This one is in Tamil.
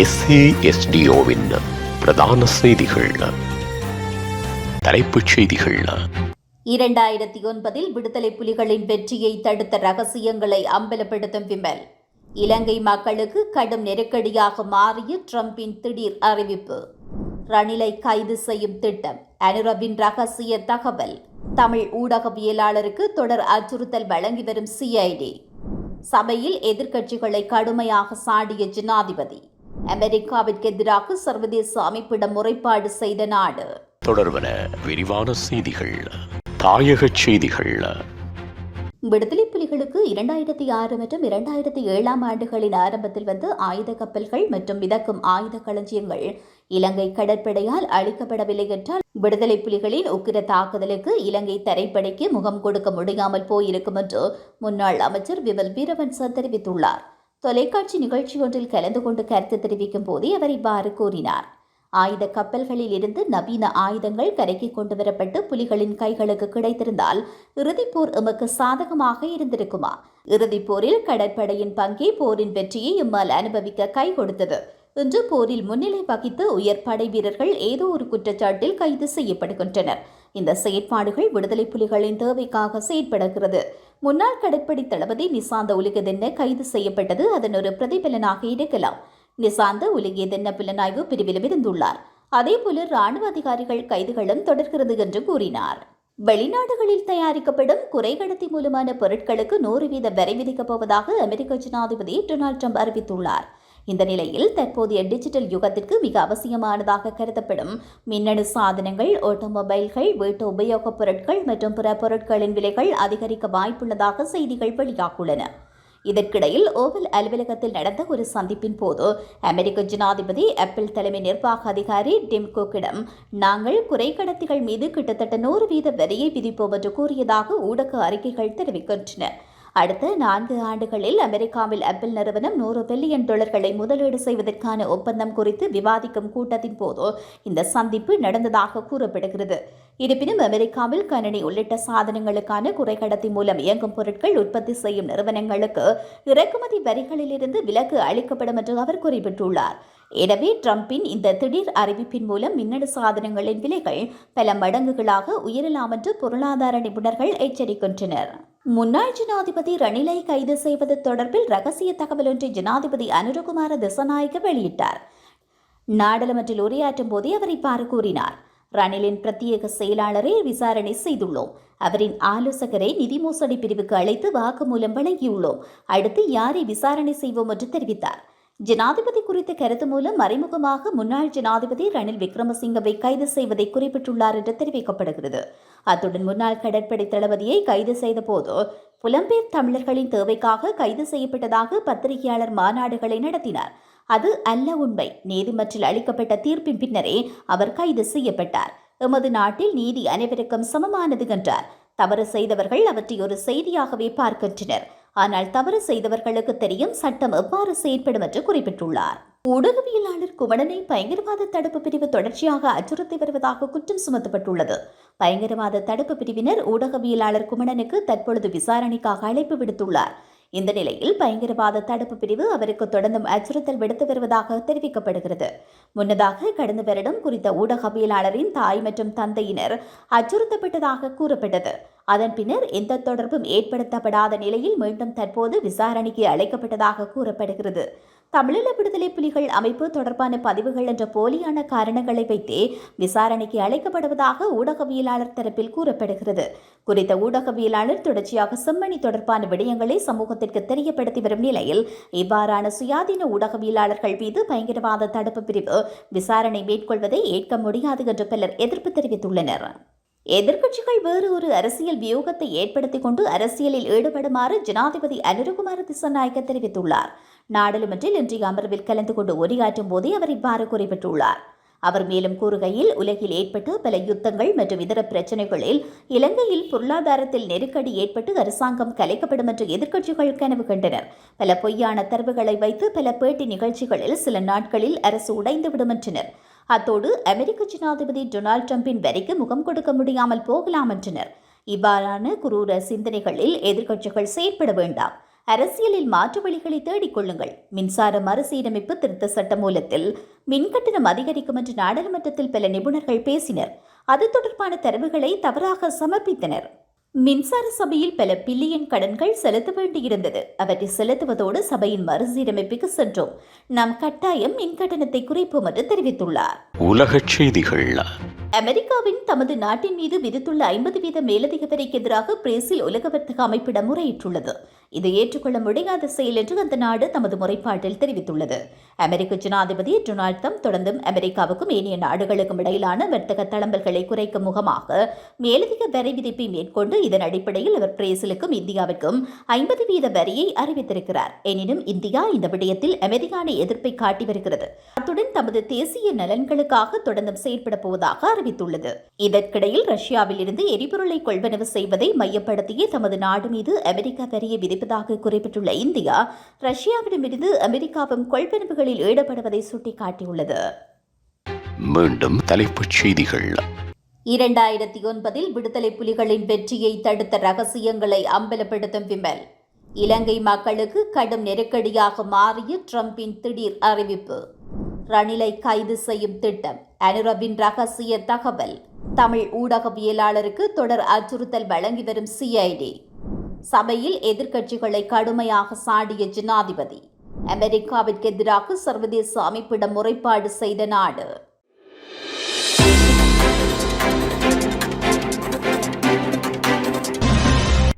எஸ்ஏஎஸ்டிஓவின் பிரதான செய்திகள். தலைப்புச் செய்திகள். இரண்டாயிரத்தி ஒன்பதில் விடுதலை புலிகளின் வெற்றியை தடுத்த ரகசியங்களை அம்பலப்படுத்தும் விமல். இலங்கை மக்களுக்கு கடும் நெருக்கடியாக மாறிய ட்ரம்பின் திடீர் அறிவிப்பு. ரணிலை கைது செய்யும் திட்டம். அனுரவின் ரகசிய தகவல். தமிழ் ஊடகவியலாளருக்கு தொடர் அச்சுறுத்தல் வழங்கி வரும் சிஐடி சபையில் எதிர்க்கட்சிகளை கடுமையாக சாடிய ஜனாதிபதி. அமெரிக்காவிற்கு எதிராக சர்வதேச அமைப்பிடம் முறைப்பாடு செய்த நாடு. தொடர்வன விரிவான செய்திகள் தாயகச் செய்திகள். விடுதலை புலிகளுக்கு இரண்டாயிரத்தி ஆறு மற்றும் இரண்டாயிரத்தி ஏழாம் ஆண்டுகளின் ஆரம்பத்தில் வந்து ஆயுத கப்பல்கள் மற்றும் மிதக்கும் ஆயுத களஞ்சியங்கள் இலங்கை கடற்படையால் அளிக்கப்படவில்லை என்றால் விடுதலை புலிகளின் உக்கிர தாக்குதலுக்கு இலங்கை தரைப்படைக்கு முகம் கொடுக்க முடியாமல் போயிருக்கும் என்று முன்னாள் அமைச்சர் விமல் வீரவன்ச தெரிவித்துள்ளார். தொலைக்காட்சி நிகழ்ச்சி ஒன்றில் கலந்து கொண்டு கருத்து தெரிவிக்கும் போதே அவர் இவ்வாறு கூறினார். ஆயுத கப்பல்களில் இருந்து நவீன ஆயுதங்கள் கரைக்கு கொண்டு வரப்பட்டு புலிகளின் கைகளுக்கு கிடைத்திருந்தால் இறுதிப்போர் எமக்கு சாதகமாக இருந்திருக்குமா? இறுதிப் போரில் கடற்படையின் பங்கே போரின் வெற்றியை எம்மால் அனுபவிக்க கை கொடுத்தது. இன்று போரில் முன்னிலை வகித்து உயர் படை வீரர்கள் ஏதோ ஒரு குற்றச்சாட்டில் கைது செய்யப்படுகின்றனர். இந்த செயற்பாடுகள் விடுதலை புலிகளின் தேவைக்காக செயற்படுகிறது. முன்னாள் கடற்படை தளபதி நிசாந்த உலகதென்ன கைது செய்யப்பட்டது. அதன் ஒரு பிரதிபலனாக இருக்கலாம் நிசாந்த உலகிய தென்ன புலனாய்வு பிரிவிலும் இருந்துள்ளார். அதேபோல ராணுவ அதிகாரிகள் கைதுகளும் தொடர்கிறது என்று கூறினார். வெளிநாடுகளில் தயாரிக்கப்படும் குறைகடத்தி மூலமான பொருட்களுக்கு நூறு வீத வரி விதிக்கப் போவதாக அமெரிக்க ஜனாதிபதி டொனால்ட் ட்ரம்ப் அறிவித்துள்ளார். இந்த நிலையில் தற்போதைய டிஜிட்டல் யுகத்திற்கு மிக அவசியமானதாக கருதப்படும் மின்னணு சாதனங்கள் ஆட்டோமொபைல்கள் வீட்டு உபயோகப் பொருட்கள் மற்றும் பிற பொருட்களின் விலைகள் அதிகரிக்க வாய்ப்புள்ளதாக செய்திகள் வெளியாகியுள்ளன. இதற்கிடையில் ஓவல் அலுவலகத்தில் நடந்த ஒரு சந்திப்பின் போது அமெரிக்க ஜனாதிபதி ஆப்பிள் தலைமை நிர்வாக அதிகாரி டிம் குக்கிடம் நாங்கள் குறைக்கடத்திகள் மீது கிட்டத்தட்ட நூறு வீத வரியை விதிப்போம் என்று கூறியதாக ஊடக அறிக்கைகள் தெரிவிக்கின்றன. அடுத்த நான்கு ஆண்டுகளில் அமெரிக்காவில் ஆப்பிள் நிறுவனம் நூறு பில்லியன் டாலர்களை முதலீடு செய்வதற்கான ஒப்பந்தம் குறித்து விவாதிக்கும் கூட்டத்தின் போது இந்த சந்திப்பு நடந்ததாக கூறப்படுகிறது. இருப்பினும் அமெரிக்காவில் கணினி உள்ளிட்ட சாதனங்களுக்கான குறைக்கடத்தி மூலம் இயங்கும் பொருட்கள் உற்பத்தி செய்யும் நிறுவனங்களுக்கு இறக்குமதி வரிகளிலிருந்து விலக்கு அளிக்கப்படும் என்று அவர் குறிப்பிட்டுள்ளார். எனவே ட்ரம்பின் இந்த திடீர் அறிவிப்பின் மூலம் மின்னணு சாதனங்களின் விலைகள் பல மடங்குகளாக உயரலாம் என்று பொருளாதார நிபுணர்கள் எச்சரிக்கின்றனர். முன்னாள் ஜனாதிபதி ரணிலை கைது செய்வது தொடர்பில் ரகசிய தகவல் ஒன்றை ஜனாதிபதி அனுரகுமார திசநாயக்க வெளியிட்டார். நாடாளுமன்றில் உரையாற்றும் போதே அவர் இவ்வாறு கூறினார். ரணிலின் பிரத்யேக செயலாளரை விசாரணை செய்துள்ளோம். அவரின் ஆலோசகரை நிதி மோசடி பிரிவுக்கு அழைத்து வாக்குமூலம் வழங்கியுள்ளோம். அடுத்து யாரை விசாரணை செய்வோம் என்று தெரிவித்தார். ஜனாதிபதி குறித்த கருத்து மூலம் மறைமுகமாக முன்னாள் ஜனாதிபதி ரணில் விக்ரமசிங்கவை கைது செய்வதை குறிப்பிட்டுள்ளார் என்று தெரிவிக்கப்படுகிறது. அத்துடன் முன்னாள் கடற்படை தளபதியை கைது செய்த போது புலம்பெயர் தமிழர்களின் தேவைக்காக கைது செய்யப்பட்டதாக பத்திரிகையாளர் மாநாடுகளை நடத்தினார். அது அல்ல உண்மை. நீதிமன்றில் அளிக்கப்பட்ட தீர்ப்பின் பின்னரே அவர் கைது செய்யப்பட்டார். எமது நாட்டில் நீதி அனைவருக்கும் சமமானது என்றார். தவறு செய்தவர்கள் அவற்றை ஒரு செய்தியாகவே பார்க்கின்றனர். ஆனால் தவறு செய்தவர்களுக்கு தெரியும் சட்டம் எவ்வாறு செயற்படும் என்று குறிப்பிட்டுள்ளார். ஊடகவியலாளர் குமணனை பயங்கரவாத தடுப்பு பிரிவு தொடர்ச்சியாக அச்சுறுத்தி வருவதாக குற்றம் சுமத்தப்பட்டுள்ளது. பயங்கரவாத தடுப்பு பிரிவினர் ஊடகவியலாளர் குமணனுக்கு தற்பொழுது விசாரணைக்காக அழைப்பு விடுத்துள்ளார். இந்த நிலையில் பயங்கரவாத தடுப்பு பிரிவு அவருக்கு தொடர்ந்தும் அச்சுறுத்தல் விடுத்து வருவதாக தெரிவிக்கப்படுகிறது. முன்னதாக கடந்த வருடம் குறித்த ஊடகவியலாளரின் தாய் மற்றும் தந்தையினர் அச்சுறுத்தப்பட்டதாக கூறப்பட்டது. அதன் பின்னர் எந்த தொடர்பும் ஏற்படுத்தப்படாத நிலையில் மீண்டும் தற்போது விசாரணைக்கு அழைக்கப்பட்டதாக கூறப்படுகிறது. தமிழீழ விடுதலை புலிகள் அமைப்பு தொடர்பான பதிவுகள் என்ற போலியான காரணங்களை வைத்தே விசாரணைக்கு அழைக்கப்படுவதாக ஊடகவியலாளர் தரப்பில் கூறப்படுகிறது. குறித்த ஊடகவியலாளர் தொடர்ச்சியாக செம்மணி தொடர்பான விடயங்களை சமூகத்திற்கு தெரியப்படுத்தி வரும் நிலையில் இவ்வாறான சுயாதீன ஊடகவியலாளர்கள் மீது பயங்கரவாத தடுப்பு பிரிவு விசாரணை மேற்கொள்வதை ஏற்க முடியாது என்று பலர் எதிர்ப்பு தெரிவித்துள்ளனர். எதிர்க்கட்சிகள் வேறு ஒரு அரசியல் வியூகத்தை ஏற்படுத்திக் கொண்டு அரசியலில் ஈடுபடுமாறு ஜனாதிபதி அனுரகுமார திசநாயக்க தெரிவித்துள்ளார். நாடாளுமன்றில் இன்றைய அமர்வில் கலந்து கொண்டு உரையாற்றும் போதே அவர் இவ்வாறு குறிப்பிட்டுள்ளார். அவர் மேலும் கூறுகையில் உலகில் ஏற்பட்ட பல யுத்தங்கள் மற்றும் இதர பிரச்சினைகளில் இலங்கையில் பொருளாதாரத்தில் நெருக்கடி ஏற்பட்டு அரசாங்கம் கலைக்கப்படும் என்று எதிர்க்கட்சிகள் கனவு கண்டனர். பல பொய்யான தரவுகளை வைத்து பல பேட்டி நிகழ்ச்சிகளில் சில நாட்களில் அரசு உடைந்துவிடும் என்றனர். அத்தோடு அமெரிக்க ஜனாதிபதி டொனால்ட் ட்ரம்பின் வரிக்கு முகம் கொடுக்க முடியாமல் போகலாம் என்றனர். இவ்வாறான குரூர சிந்தனைகளில் எதிர்க்கட்சிகள் செயற்பட வேண்டாம். அரசியலில் மாற்று வழிகளை தேடிக்கொள்ளுங்கள் மின்சார மறுசீரமைப்பு திருத்த சட்ட மூலத்தில் மின்கட்டணம் அதிகரிக்கும் என்று நாடாளுமன்றத்தில் பல நிபுணர்கள் பேசினர். அது தொடர்பான தரவுகளை தவறாக சமர்ப்பித்தனர். மின்சார சபையில் பல பில்லியன் கடன்கள் செலுத்த வேண்டியிருந்தது. அவற்றை செலுத்துவதோடு சபையின் மறுசீரமைப்புக்கு சென்றோம். நாம் கட்டாயம் மின் கட்டணத்தை குறைப்போம் என்று தெரிவித்துள்ளார். உலகச் செய்திகள் அமெரிக்காவின் தமது நாட்டின் மீது விதித்துள்ள ஐம்பது வீத மேலதிக வரைக்கு எதிராக பிரேசில் உலக வர்த்தக அமைப்பிடம் முறையிட்டுள்ளது. இது ஏற்றுக்கொள்ள முடியாத செயல் என்று அந்த நாடு தமது முறைப்பாட்டில் தெரிவித்துள்ளது. அமெரிக்க ஜனாதிபதி டொனால்ட் ட்ரம்ப் தொடர்ந்தும் அமெரிக்காவுக்கும் ஏனைய நாடுகளுக்கும் இடையிலான வர்த்தக தளம்பல்களை குறைக்கும் முகமாக மேலதிக வரி விதிப்பை மேற்கொண்டு இதன் அடிப்படையில் அவர் பிரேசிலுக்கும் இந்தியாவிற்கும் ஐம்பது வீத வரியை அறிவித்திருக்கிறார். எனினும் இந்தியா இந்த விடயத்தில் அமைதியான எதிர்ப்பை காட்டி வருகிறது. அத்துடன் தமது தேசிய நலன்களுக்காக தொடர்ந்தும் செயல்பட போவதாக அறிவித்துள்ளது. இதற்கிடையில் ரஷ்யாவில் இருந்து எரிபொருளை கொள்வனவு செய்வதை மையப்படுத்தியே தமது நாடு மீது அமெரிக்கா வரியை விதிப்பதாக குறிப்பிட்டுள்ள இந்தியா ரஷ்யாவிடமிருந்து அமெரிக்காவும் கொள்வனவுகளில் ஈடுபடுவதை சுட்டிக்காட்டியுள்ளது. மீண்டும் தலைப்புச் செய்திகள். இரண்டாயிரத்தி ஒன்பதில் விடுதலை புலிகளின் வெற்றியை தடுத்த ரகசியங்களை அம்பலப்படுத்தும் விமல். இலங்கை மக்களுக்கு கடும் நெருக்கடியாக மாறிய ட்ரம்பின் திடீர் அறிவிப்பு. ரணிலை கைது செய்யும் திட்டம். அனுரவின் ரகசிய தகவல். தமிழ் ஊடகவியலாளருக்கு தொடர் அச்சுறுத்தல் வழங்கி வரும் சிஐடி சபையில் எதிர்க்கட்சிகளை கடுமையாக சாடிய ஜனாதிபதி. அமெரிக்காவிற்கு எதிராக சர்வதேச அமைப்பிடம் முறைப்பாடு செய்த நாடு.